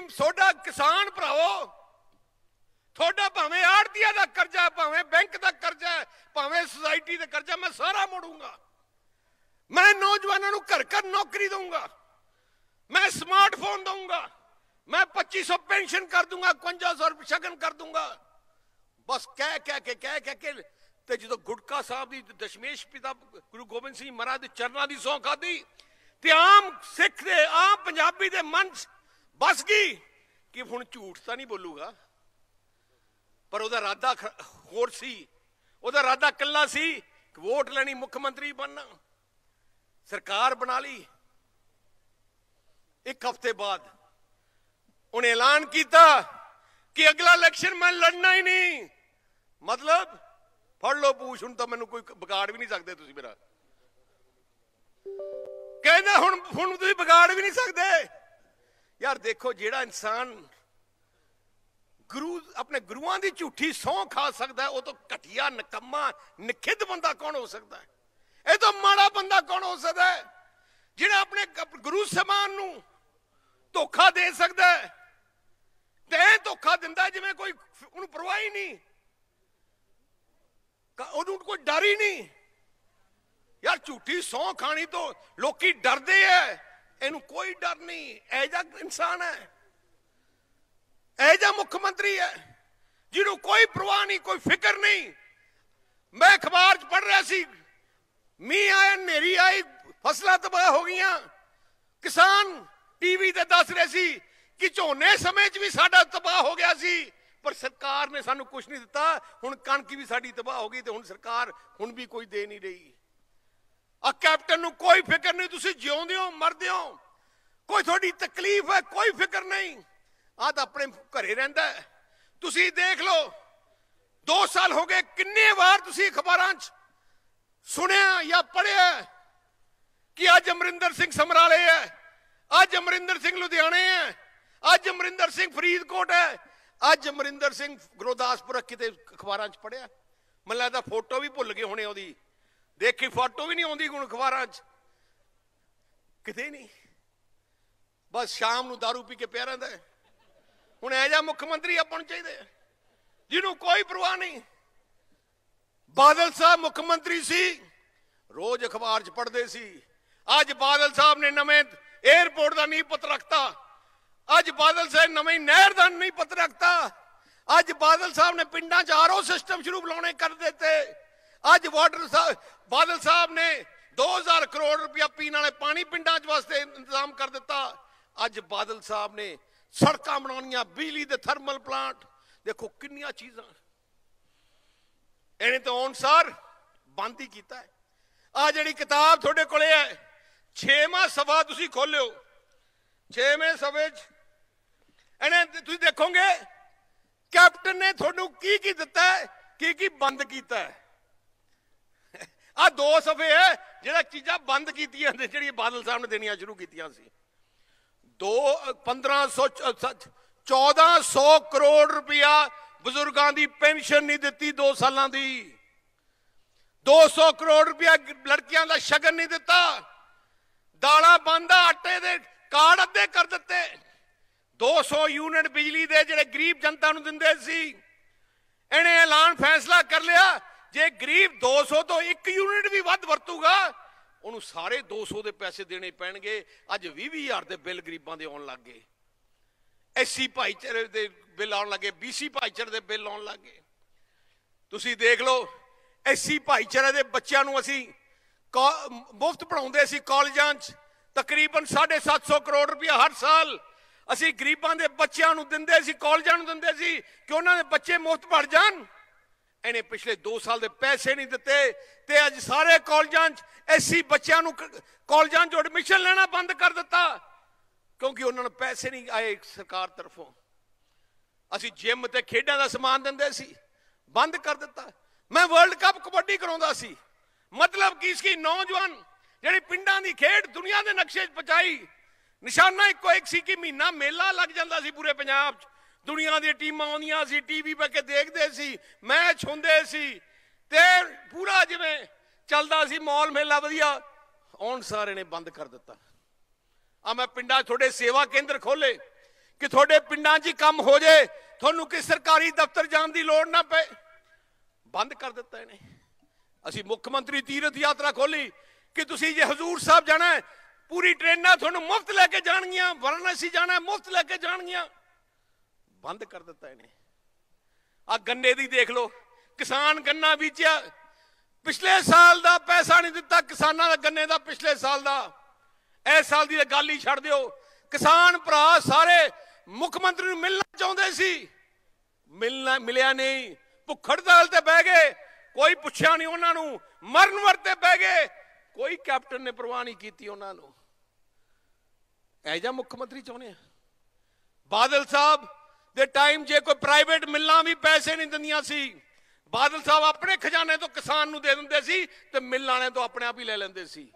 ਕਿ ਤੁਹਾਡਾ ਕਿਸਾਨ ਭਰਾਵੋ, ਤੁਹਾਡਾ ਭਾਵੇਂ ਆੜਤੀਆ ਦਾ ਕਰਜ਼ਾ, ਭਾਵੇਂ ਬੈਂਕ ਦਾ ਕਰਜ਼ਾ, ਭਾਵੇਂ ਸੁਸਾਇਟੀ ਦਾ ਕਰਜ਼ਾ, ਮੈਂ ਸਾਰਾ ਮੋੜੂੰਗਾ। ਮੈਂ ਨੌਜਵਾਨਾਂ ਨੂੰ ਘਰ ਘਰ ਨੌਕਰੀ ਦਊਂਗਾ। ਮੈਂ ਸਮਾਰਟਫੋਨ ਦਊਂਗਾ। ਮੈਂ 2500 ਪੈਨਸ਼ਨ ਕਰ ਦੂੰਗਾ 5500 ਰੁਪਏ ਸ਼ਗਨ ਕਰ ਦੂੰਗਾ ਬਸ ਕਹਿ ਕਹਿ ਕੇ ਕਹਿ ਕਹਿ ਕੇ ਤੇ ਜਦੋਂ ਗੁਟਕਾ ਸਾਹਿਬ ਦੀ ਦਸ਼ਮੇਸ਼ ਪਿਤਾ ਗੁਰੂ ਗੋਬਿੰਦ ਸਿੰਘ ਮਹਾਰਾਜ ਦੇ ਚਰਨਾਂ ਦੀ ਸੌਂ ਖਾਦੀ ਤੇ ਆਮ ਸਿੱਖ ਦੇ, ਆਮ ਪੰਜਾਬੀ ਦੇ ਮਨ 'ਚ ਬਸ ਗਈ ਕਿ ਹੁਣ ਝੂਠ ਤਾਂ ਨਹੀਂ ਬੋਲੂਗਾ। ਪਰ ਉਹਦਾ ਇਰਾਦਾ ਹੋਰ ਸੀ। ਉਹਦਾ ਇਰਾਦਾ ਕੱਲਾ ਸੀ ਕਿ ਵੋਟ ਲੈਣੀ ਮੁੱਖ ਮੰਤਰੀ ਬਣਨਾ। ਸਰਕਾਰ ਬਣਾ ਲਈ। ਇੱਕ ਹਫ਼ਤੇ ਬਾਅਦ ਉਹਨੇ ਐਲਾਨ ਕੀਤਾ ਕਿ ਅਗਲਾ ਇਲੈਕਸ਼ਨ ਮੈਂ ਲੜਨਾ ਹੀ ਨਹੀਂ। ਮਤਲਬ, ਫੜ ਲਓ ਪੂਛ, ਹੁਣ ਤਾਂ ਮੈਨੂੰ ਕੋਈ ਵਿਗਾੜ ਵੀ ਨਹੀਂ ਸਕਦੇ ਤੁਸੀਂ ਮੇਰਾ। ਕਹਿੰਦਾ ਹੁਣ ਹੁਣ ਤੁਸੀਂ ਵਿਗਾੜ ਵੀ ਨਹੀਂ ਸਕਦੇ। ਯਾਰ ਦੇਖੋ ਜਿਹੜਾ ਇਨਸਾਨ ਗੁਰੂ ਆਪਣੇ ਗੁਰੂਆਂ ਦੀ ਝੂਠੀ ਸੌਂ ਖਾ ਸਕਦਾ ਹੈ, ਉਹ ਤੋਂ ਘਟੀਆ ਨਕਮਾ ਨਿਖਿੱਧ ਬੰਦਾ ਕੌਣ ਹੋ ਸਕਦਾ ਹੈ? ਇਹ ਤੋਂ ਮਾੜਾ ਬੰਦਾ ਕੌਣ ਹੋ ਸਕਦਾ ਹੈ? ਜਿਹੜਾ ਆਪਣੇ ਗੁਰੂ ਸਮਾਨ ਨੂੰ ਧੋਖਾ ਦੇ ਸਕਦਾ ਹੈ। ਤੇ ਧੋਖਾ ਦਿੰਦਾ ਜਿਵੇਂ ਕੋਈ ਉਹਨੂੰ ਪਰਵਾਹ ਹੀ ਨਹੀਂ। ਉਹਨੂੰ ਕੋਈ ਡਰ ਹੀ ਨਹੀਂ। ਯਾਰ ਝੂਠੀ ਸੌਂ ਖਾਣੀ ਤੋਂ ਲੋਕੀ ਡਰਦੇ ਐ ਇਹਨੂੰ ਕੋਈ ਡਰ ਨਹੀਂ। ਇਹ ਇਨਸਾਨ ਹੈ। ਇਹ ਮੁੱਖ ਮੰਤਰੀ ਹੈ। ਜਿਹਨੂੰ ਕੋਈ ਪਰਵਾਹ ਨਹੀਂ, ਕੋਈ ਫਿਕਰ ਨਹੀਂ। ਮੈਂ ਅਖਬਾਰ 'ਚ ਪੜ੍ਹ ਰਿਹਾ ਸੀ, ਮੀਂਹ ਆਇਆ ਨੇਰੀ ਆਈ, ਫਸਲਾਂ ਤਬਾਹ ਹੋ ਗਈਆਂ। ਕਿਸਾਨ ਟੀਵੀ ਤੇ ਦੱਸ ਰਹੇ ਸੀ ਕਿ ਝੋਨੇ ਸਮੇਂ 'ਚ ਵੀ ਸਾਡਾ ਤਬਾਹ ਹੋ ਗਿਆ ਸੀ, ਪਰ ਸਰਕਾਰ ਨੇ ਸਾਨੂੰ ਕੁਝ ਨਹੀਂ ਦਿੱਤਾ। ਹੁਣ ਕਣਕ ਵੀ ਸਾਡੀ ਤਬਾਹ ਹੋ ਗਈ ਤੇ ਹੁਣ ਸਰਕਾਰ ਹੁਣ ਵੀ ਕੋਈ ਦੇ ਨਹੀਂ ਰਹੀ। ਆ ਕੈਪਟਨ ਨੂੰ ਕੋਈ ਫਿਕਰ ਨਹੀਂ, ਤੁਸੀਂ ਜਿਉਂਦੇ ਹੋ, ਮਰਦੇ ਹੋ। ਕੋਈ ਤੁਹਾਡੀ ਤਕਲੀਫ ਹੈ, ਕੋਈ ਫਿਕਰ ਨਹੀਂ। ਆ ਤਾਂ ਆਪਣੇ ਘਰੇ ਰਹਿੰਦਾ ਤੁਸੀਂ ਦੇਖ ਲਓ 2 ਸਾਲ ਹੋ ਗਏ, ਕਿੰਨੇ ਵਾਰ ਤੁਸੀਂ ਅਖਬਾਰਾਂ 'ਚ ਸੁਣਿਆ ਜਾਂ ਪੜ੍ਹਿਆ ਕਿ ਅੱਜ ਅਮਰਿੰਦਰ ਸਿੰਘ ਸਮਰਾਲੇ ਹੈ, ਅੱਜ ਅਮਰਿੰਦਰ ਸਿੰਘ ਲੁਧਿਆਣੇ ਹੈ, ਅੱਜ ਅਮਰਿੰਦਰ ਸਿੰਘ ਫਰੀਦਕੋਟ ਹੈ, ਅੱਜ ਅਮਰਿੰਦਰ ਸਿੰਘ ਗੁਰਦਾਸਪੁਰ ਕਿਤੇ ਅਖਬਾਰਾਂ 'ਚ ਪੜਿਆ ਮੈਨੂੰ ਲੱਗਦਾ ਫੋਟੋ ਵੀ ਭੁੱਲ ਗਏ ਹੋਣੇ ਉਹਦੀ। ਦੇਖੀ ਫੋਟੋ ਵੀ ਨਹੀਂ ਆਉਂਦੀ ਹੁਣ ਅਖਬਾਰਾਂ 'ਚ। ਕਿਤੇ ਨਹੀਂ। ਬਸ ਸ਼ਾਮ ਨੂੰ दारू ਪੀ ਕੇ ਪਿਆ ਰਹਿੰਦਾ ਹੈ। ਹੁਣ ਐ ਮੁੱਖ ਮੰਤਰੀ ਆਪਾਂ ਨੂੰ ਚਾਹੀਦੇ ਜਿਹਨੂੰ ਕੋਈ ਪਰਵਾਹ ਨਹੀਂ। ਬਾਦਲ ਸਾਹਿਬ ਮੁੱਖ ਮੰਤਰੀ ਸੀ। ਰੋਜ਼ ਅਖਬਾਰ 'ਚ ਪੜ੍ਹਦੇ ਸੀ। ਅੱਜ ਬਾਦਲ ਸਾਹਿਬ ਨੇ ਨਵੇਂ 에ਅਰਪੋਰਟ ਦਾ ਨੀਂਹ ਪੱਥਰ ਰੱਖਤਾ। ਅੱਜ ਬਾਦਲ ਸਾਹਿਬ ਨਵੇਂ ਨਹਿਰ ਦਾ ਨੀਂਹ ਪੱਥਰ ਰੱਖਤਾ। ਅੱਜ ਬਾਦਲ ਸਾਹਿਬ ਨੇ ਪਿੰਡਾਂ 'ਚ ਆਰਓ ਸਿਸਟਮ ਸ਼ੁਰੂ ਬੁਲਾਉਣੇ ਕਰ ਦਿੱਤੇ। ਅੱਜ ਵਾਟਰ ਬਾਦਲ ਸਾਹਿਬ ਨੇ 2000 ਕਰੋੜ ਰੁਪਇਆ ਪੀਣ ਵਾਲੇ ਪਾਣੀ ਪਿੰਡਾਂ 'ਚ ਵਾਸਤੇ ਇੰਤਜ਼ਾਮ ਕਰ ਦਿੱਤਾ। ਅੱਜ ਬਾਦਲ ਸਾਹਿਬ ਨੇ ਸੜਕਾਂ ਬਣਾਉਣੀਆਂ, ਬਿਜਲੀ ਦੇ ਥਰਮਲ ਪਲਾਂਟ। ਦੇਖੋ ਕਿੰਨੀਆਂ ਚੀਜ਼ਾਂ। ਇਹਨੇ ਤਾਂ ਅਨੁਸਾਰ ਬੰਦ ਹੀ ਕੀਤਾ ਹੈ। ਆ ਜਿਹੜੀ ਕਿਤਾਬ ਤੁਹਾਡੇ ਕੋਲੇ ਹੈ, ਛੇਵਾਂ ਸਵਾ ਤੁਸੀਂ ਖੋਲਿਓ। ਛੇਵੇਂ ਸਵੇ ਚ ਇਹਨੇ ਤੁਸੀਂ ਦੇਖੋਗੇ, ਕੈਪਟਨ ਨੇ ਤੁਹਾਨੂੰ ਕੀ ਕੀ ਦਿੱਤਾ ਹੈ, ਕੀ ਕੀ ਬੰਦ ਕੀਤਾ ਹੈ। ਆ ਦੋ ਸਫੇ ਹੈ ਜਿਹੜਾ ਚੀਜ਼ਾਂ ਬੰਦ ਕੀਤੀਆਂ ਨੇ ਜਿਹੜੀਆਂ ਬਾਦਲ ਸਾਹਿਬ ਨੇ ਦੇਣੀਆਂ ਸ਼ੁਰੂ ਕੀਤੀਆਂ ਸੀ। ਦੋ 1500 ਚ- ਸੱਚ, 1400 ਕਰੋੜ ਰੁਪਇਆ ਬਜ਼ੁਰਗਾਂ ਦੀ ਪੈਨਸ਼ਨ ਨਹੀਂ ਦਿੱਤੀ 2 ਸਾਲਾਂ ਦੀ। 200 ਕਰੋੜ ਰੁਪਇਆ ਲੜਕੀਆਂ ਦਾ ਸ਼ਗਨ ਨਹੀਂ ਦਿੱਤਾ। ਦਾਲਾਂ ਬੰਦ ਆਟੇ ਦੇ ਕਾਰਡ ਅੱਧੇ ਕਰ ਦਿੱਤੇ। 200 ਯੂਨਿਟ ਬਿਜਲੀ ਦੇ ਜਿਹੜੇ ਗਰੀਬ ਜਨਤਾ ਨੂੰ ਦਿੰਦੇ ਸੀ ਇਹਨੇ ਐਲਾਨ ਫੈਸਲਾ ਕਰ ਲਿਆ ਜੇ ਗਰੀਬ 200 ਤੋਂ 1 ਯੂਨਿਟ ਵੀ ਵੱਧ ਵਰਤੂਗਾ, ਉਹਨੂੰ ਸਾਰੇ 200 ਦੇ ਪੈਸੇ ਦੇਣੇ ਪੈਣਗੇ। ਅੱਜ 20 ਹਜ਼ਾਰ ਦੇ ਬਿੱਲ ਗਰੀਬਾਂ ਦੇ ਆਉਣ ਲੱਗ ਗਏ। ਐਸਸੀ ਭਾਈਚਾਰੇ ਦੇ ਬਿੱਲ ਆਉਣ ਲੱਗੇ ਬੀਸੀ ਭਾਈਚਾਰੇ ਦੇ ਬਿੱਲ ਆਉਣ ਲੱਗੇ ਤੁਸੀਂ ਦੇਖ ਲਓ ਐਸਸੀ ਭਾਈਚਾਰੇ ਦੇ ਬੱਚਿਆਂ ਨੂੰ ਅਸੀਂ ਮੁਫਤ ਪੜਾਉਂਦੇ ਸੀ ਕਾਲਜਾਂ 'ਚ, ਤਕਰੀਬਨ 750 ਕਰੋੜ ਰੁਪਇਆ ਹਰ ਸਾਲ ਅਸੀਂ ਗਰੀਬਾਂ ਦੇ ਬੱਚਿਆਂ ਨੂੰ ਦਿੰਦੇ ਸੀ ਕਾਲਜਾਂ ਨੂੰ ਦਿੰਦੇ ਸੀ ਕਿ ਉਹਨਾਂ ਦੇ ਬੱਚੇ ਮੁਫਤ ਪੜ ਜਾਣ। ਇਹਨੇ ਪਿਛਲੇ 2 ਸਾਲ ਦੇ ਪੈਸੇ ਨਹੀਂ ਦਿੱਤੇ ਤੇ ਅੱਜ ਸਾਰੇ ਕਾਲਜਾਂ 'ਚ ਐਸੀ ਬੱਚਿਆਂ ਨੂੰ ਕ- ਕਾਲਜਾਂ 'ਚ ਐਡਮਿਸ਼ਨ ਲੈਣਾ ਬੰਦ ਕਰ ਦਿੱਤਾ। ਕਿਉਂਕਿ ਉਹਨਾਂ ਨੂੰ ਪੈਸੇ ਨਹੀਂ ਆਏ ਸਰਕਾਰ ਤਰਫੋਂ। ਅਸੀਂ ਜਿਮ ਤੇ ਖੇਡਾਂ ਦਾ ਸਮਾਨ ਦਿੰਦੇ ਸੀ, ਬੰਦ ਕਰ ਦਿੱਤਾ। ਮੈਂ ਵਰਲਡ ਕੱਪ ਕਬੱਡੀ ਕਰਾਉਂਦਾ ਸੀ। ਮਤਲਬ ਕੀ ਸੀ? ਨੌਜਵਾਨ ਜਿਹੜੀ ਪਿੰਡਾਂ ਦੀ ਖੇਡ ਦੁਨੀਆ ਦੇ ਨਕਸ਼ੇ 'ਚ ਪਹੁੰਚਾਈ, ਨਿਸ਼ਾਨਾ ਇੱਕੋ ਇੱਕ ਸੀ ਕਿ ਮਹੀਨਾ ਮੇਲਾ ਲੱਗ ਜਾਂਦਾ ਸੀ ਪੂਰੇ ਪੰਜਾਬ 'ਚ। ਦੁਨੀਆ ਦੀਆਂ ਟੀਮਾਂ ਆਉਂਦੀਆਂ ਸੀ ਟੀਵੀ 'ਤੇ ਕੇ ਦੇਖਦੇ ਸੀ, ਮੈਚ ਹੁੰਦੇ ਸੀ ਤੇ ਪੂਰਾ ਜਿਵੇਂ ਚੱਲਦਾ ਸੀ ਮੌਲ ਮੇਲਾ ਵਧੀਆ। ਆਉਣ ਸਾਰੇ ਨੇ ਬੰਦ ਕਰ ਦਿੱਤਾ। ਆ ਮੈਂ ਪਿੰਡਾਂ 'ਚ ਤੁਹਾਡੇ ਸੇਵਾ ਕੇਂਦਰ ਖੋਲੇ ਕਿ ਤੁਹਾਡੇ ਪਿੰਡਾਂ 'ਚ ਹੀ ਕੰਮ ਹੋ ਜੇ, ਤੁਹਾਨੂੰ ਕਿ ਸਰਕਾਰੀ ਦਫ਼ਤਰ ਜਾਣ ਦੀ ਲੋੜ ਨਾ ਪਏ। ਬੰਦ ਕਰ ਦਿੱਤਾ ਇਹਨੇ। ਅਸੀਂ ਮੁੱਖ ਮੰਤਰੀ ਤੀਰਥ ਯਾਤਰਾ ਖੋਲੀ ਕਿ ਤੁਸੀਂ ਜੇ ਹਜ਼ੂਰ ਸਾਹਿਬ ਜਾਣਾ ਪੂਰੀ ਟ੍ਰੇਨਾਂ ਤੁਹਾਨੂੰ ਮੁਫਤ ਲੈ ਕੇ ਜਾਣਗੀਆਂ, ਵਾਰਾਣਸੀ ਜਾਣਾ ਮੁਫਤ ਲੈ ਕੇ ਜਾਣਗੀਆਂ। ਬੰਦ ਕਰ ਦਿੱਤਾ ਇਹਨੇ। ਆ ਗੰਨੇ ਦੀ ਦੇਖ ਲਓ, ਕਿਸਾਨ ਗੰਨਾ ਬੀਜਿਆ। ਪਿਛਲੇ ਸਾਲ ਦਾ ਪੈਸਾ ਨਹੀਂ ਦਿੱਤਾ ਕਿਸਾਨਾਂ ਦਾ ਗੰਨੇ ਦਾ, ਪਿਛਲੇ ਸਾਲ ਦਾ। ਇਸ ਸਾਲ ਦੀ ਗੱਲ ਹੀ ਛੱਡ ਦਿਓ। ਕਿਸਾਨ ਭਰਾ ਸਾਰੇ ਮੁੱਖ ਮੰਤਰੀ ਨੂੰ ਮਿਲਣਾ ਚਾਹੁੰਦੇ ਸੀ। ਮਿਲਣਾ, ਮਿਲਿਆ ਨਹੀਂ। ਭੁੱਖੜ ਦਾਲ ਤੇ ਬਹਿ ਗਏ। ਕੋਈ ਪੁੱਛਿਆ ਨਹੀਂ ਉਹਨਾਂ ਨੂੰ। ਮਰਨ ਵਰਤੇ ਬਹਿ ਗਏ। ਕੋਈ ਕੈਪਟਨ ਨੇ ਪਰਵਾਹ ਨਹੀਂ ਕੀਤੀ ਉਹਨਾਂ ਨੂੰ। ਐ ਜਾਂ ਮੁੱਖ ਮੰਤਰੀ ਚਾਹੁੰਦੇ ਆ। ਬਾਦਲ ਸਾਹਿਬ ਦੇ ਟਾਈਮ ਜੇ ਕੋਈ ਪ੍ਰਾਈਵੇਟ ਮਿੱਲਾਂ ਵੀ ਪੈਸੇ ਨਹੀਂ ਦਿੰਦੀਆਂ ਸੀ, ਬਾਦਲ ਸਾਹਿਬ ਆਪਣੇ ਖਜ਼ਾਨੇ ਤੋਂ ਕਿਸਾਨ ਨੂੰ ਦੇ ਦਿੰਦੇ ਸੀ ਤੇ ਮਿੱਲ ਵਾਲਿਆਂ ਤੋਂ ਆਪਣੇ ਆਪ ਹੀ ਲੈ ਲੈਂਦੇ ਸੀ।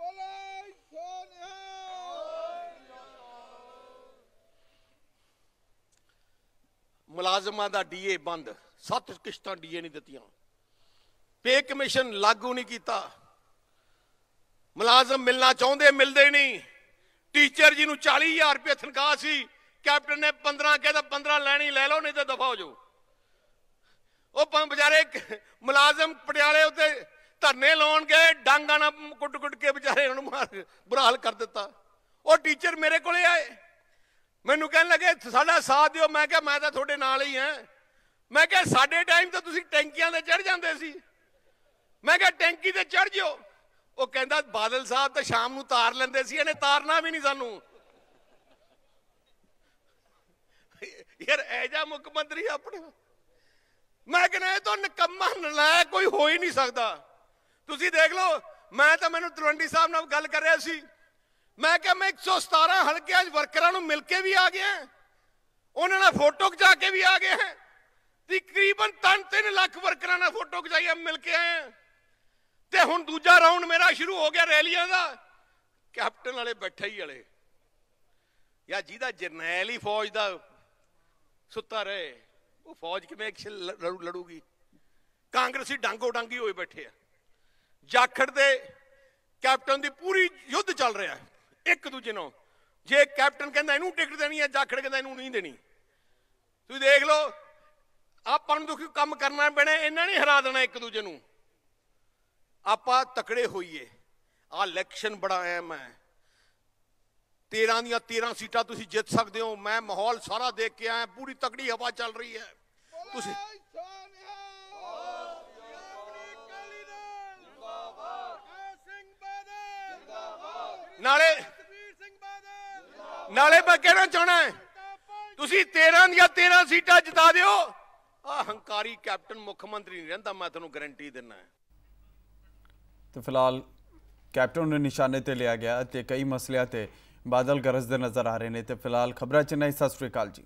ਮੁਲਾਜ਼ਮਾਂ ਦਾ ਡੀਏ ਬੰਦ, ਸੱਤ ਕਿਸ਼ਤਾਂ ਡੀਏ ਨਹੀਂ ਦਿੱਤੀਆਂ। ਪੇ ਕਮਿਸ਼ਨ ਲਾਗੂ ਨਹੀਂ ਕੀਤਾ। ਮੁਲਾਜ਼ਮ ਮਿਲਣਾ ਚਾਹੁੰਦੇ, ਮਿਲਦੇ ਨਹੀਂ। ਟੀਚਰ ਜੀ ਨੂੰ 40000 ਰੁਪਏ ਤਨਖਾਹ ਸੀ। ਕੈਪਟਨ ਨੇ 15 ਕਹਿੰਦਾ 15 ਲੈਣੀ ਲੈ ਲਓ, ਨਹੀਂ ਤਾਂ ਦਫਾ ਹੋ ਜਾਓ ਉਹ ਪੰਮ ਵਿਚਾਰੇ ਮੁਲਾਜ਼ਮ ਪਟਿਆਲੇ ਉੱਤੇ ਧਰਨੇ ਲਾਉਣ ਗਏ, ਡਾਂਗਾਂ ਨਾਲ ਕੁੱਟ-ਕੁੱਟ ਕੇ ਵਿਚਾਰੇ ਉਹਨੂੰ ਮਾਰ, ਬੁਰਾ ਹਾਲ ਕਰ ਦਿੱਤਾ। ਉਹ ਟੀਚਰ ਮੇਰੇ ਕੋਲੇ ਆਏ। ਮੈਨੂੰ ਕਹਿਣ ਲੱਗੇ, ਸਾਡਾ ਸਾਥ ਦਿਓ। ਮੈਂ ਕਿਹਾ, ਮੈਂ ਤਾਂ ਤੁਹਾਡੇ ਨਾਲ ਹੀ ਹਾਂ। ਮੈਂ ਕਿਹਾ, ਸਾਡੇ ਟਾਈਮ ਤਾਂ ਤੁਸੀਂ ਟੈਂਕੀਆਂ ਤੇ ਚੜ ਜਾਂਦੇ ਸੀ। ਮੈਂ ਕਿਹਾ, ਟੈਂਕੀ ਤੇ ਚੜ ਜਿਓ। ਉਹ ਕਹਿੰਦਾ, ਬਾਦਲ ਸਾਹਿਬ ਤਾਂ ਸ਼ਾਮ ਨੂੰ ਤਾਰ ਲੈਂਦੇ ਸੀ, ਇਹਨੇ ਤਾਰਨਾ ਵੀ ਨਹੀਂ ਸਾਨੂੰ ਯਾਰ ਐ ਜਾ ਮੁੱਖ ਮੰਤਰੀ ਆਪਣੇ। ਮੈਂ ਕਹਿੰਦਾ ਇਹ ਤਾਂ ਨਕੰਮਾ ਨਲਾਇਕ ਕੋਈ ਹੋ ਹੀ ਨਹੀਂ ਸਕਦਾ। ਤੁਸੀਂ ਦੇਖ ਲਓ, ਮੈਂ ਤਾਂ ਮੈਨੂੰ ਤਲਵੰਡੀ ਸਾਹਿਬ ਨਾਲ ਗੱਲ ਕਰ ਰਿਹਾ ਸੀ। ਮੈਂ ਕਿਹਾ ਮੈਂ 117 ਹਲਕਿਆਂ 'ਚ ਵਰਕਰਾਂ ਨੂੰ ਮਿਲ ਕੇ ਵੀ ਆ ਗਿਆ ਉਹਨਾਂ ਨਾਲ ਫੋਟੋ ਖਿਚਾ ਕੇ ਵੀ ਆ ਗਏ ਹਾਂ। ਤਕਰੀਬਨ 3 ਲੱਖ ਵਰਕਰਾਂ ਨਾਲ ਫੋਟੋ ਖਿਚਾਈ ਮਿਲ ਕੇ ਆਏ ਤੇ ਹੁਣ ਦੂਜਾ ਰਾਉਂਡ ਮੇਰਾ ਸ਼ੁਰੂ ਹੋ ਗਿਆ ਰੈਲੀਆਂ ਦਾ। ਕੈਪਟਨ ਵਾਲੇ ਬੈਠੇ ਹੀ ਵਾਲੇ। ਯਾ ਜਿਹਦਾ ਜਰਨੈਲ ਹੀ ਫੌਜ ਦਾ ਸੁੱਤਾ ਰਹੇ। ਉਹ ਫੌਜ ਕਿਵੇਂ ਐਕਸ਼ਨ ਲੜੂ, ਲੜੂਗੀ? ਕਾਂਗਰਸੀ ਡਾਂਗੋ ਡਾਂਗੀ ਹੋਏ ਬੈਠੇ ਆ। ਜਾਖੜ ਦੇ ਕੈਪਟਨ ਦੀ ਪੂਰੀ ਯੁੱਧ ਚੱਲ ਰਿਹਾ ਇੱਕ ਦੂਜੇ ਨੂੰ ਜੇ ਕੈਪਟਨ ਕਹਿੰਦਾ ਇਹਨੂੰ ਟਿਕਟ ਦੇਣੀ ਹੈ, ਜਾਖੜ ਕਹਿੰਦਾ ਇਹਨੂੰ ਨਹੀਂ ਦੇਣੀ। ਤੁਸੀਂ ਦੇਖ ਲਓ, ਆਪਾਂ ਨੂੰ ਦੁਖੀ ਕੰਮ ਕਰਨਾ ਪੈਣਾ, ਇਹਨਾਂ ਨੇ ਹਰਾ ਦੇਣਾ ਇੱਕ ਦੂਜੇ ਨੂੰ। ਆਪਾਂ ਤਕੜੇ ਹੋਈਏ। ਆ ਇਲੈਕਸ਼ਨ ਬੜਾ ਅਹਿਮ ਹੈ। 13 ਦੀਆਂ 13 ਸੀਟਾਂ ਤੁਸੀਂ ਜਿੱਤ ਸਕਦੇ ਹੋ। ਮੈਂ ਮਾਹੌਲ ਸਾਰਾ ਦੇਖ ਕੇ ਆਇਆ, ਪੂਰੀ ਤਕੜੀ ਹਵਾ ਚੱਲ ਰਹੀ ਹੈ। ਤੁਸੀਂ ਨਾਲੇ ਨਾਲੇ ਮੈਂ ਕਹਿਣਾ ਚਾਹਣਾ ਤੁਸੀਂ 13 ਦੀਆਂ 13 ਸੀਟਾਂ ਜਿਤਾ ਦਿਓ। ਆ ਹੰਕਾਰੀ ਕੈਪਟਨ ਮੁੱਖ ਮੰਤਰੀ ਨਹੀਂ ਰਹਿੰਦਾ, ਮੈਂ ਤੁਹਾਨੂੰ ਗਾਰੰਟੀ ਦਿੰਦਾ ਤੇ ਫਿਲਹਾਲ ਕੈਪਟਨ ਨੂੰ ਨਿਸ਼ਾਨੇ ਤੇ ਲਿਆ ਗਿਆ ਤੇ ਕਈ ਮਸਲਿਆਂ ਤੇ ਬਾਦਲ ਗਰਜਦੇ ਨਜ਼ਰ ਆ ਰਹੇ ਨੇ ਤੇ ਫਿਲਹਾਲ ਖਬਰਾਂ ਚੇਨਈ ਸਤਿ ਸ੍ਰੀ ਅਕਾਲ ਜੀ।